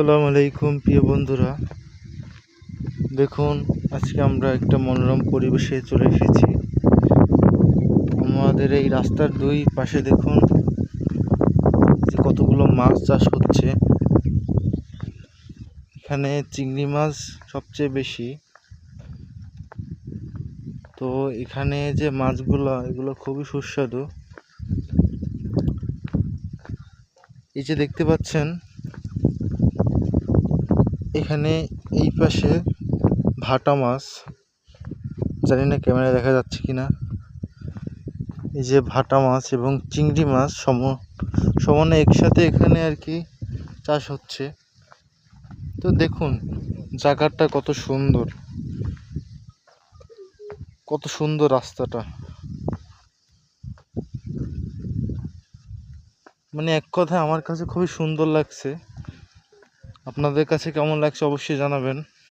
আসসালামু আলাইকুম, প্রিয় বন্ধুরা। দেখুন, আজকে আমরা একটা মনোরম পরিবেশে চলে এসেছি। আমাদের এই রাস্তার দুই পাশে দেখুন যে কতগুলো মাছ চাষ হচ্ছে। এখানে চিংড়ি মাছ সবচেয়ে বেশি। তো এখানে যে মাছগুলো, এগুলো খুবই সুস্বাদু। এই যে দেখতে পাচ্ছেন এখানে এই পাশে ভাটা মাছ। জানি না ক্যামেরা দেখা যাচ্ছে কি না এই যে ভাটা মাছ এবং চিংড়ি মাছ সম, সমানে একসাথে এখানে আর কি চাষ হচ্ছে। তো দেখুন, জায়গাটা কত সুন্দর। কত সুন্দর রাস্তাটা। মানে এক কথায় আমার কাছে খুবই সুন্দর লাগছে। আপনাদের কাছে কেমন লাগছে অবশ্যই জানাবেন।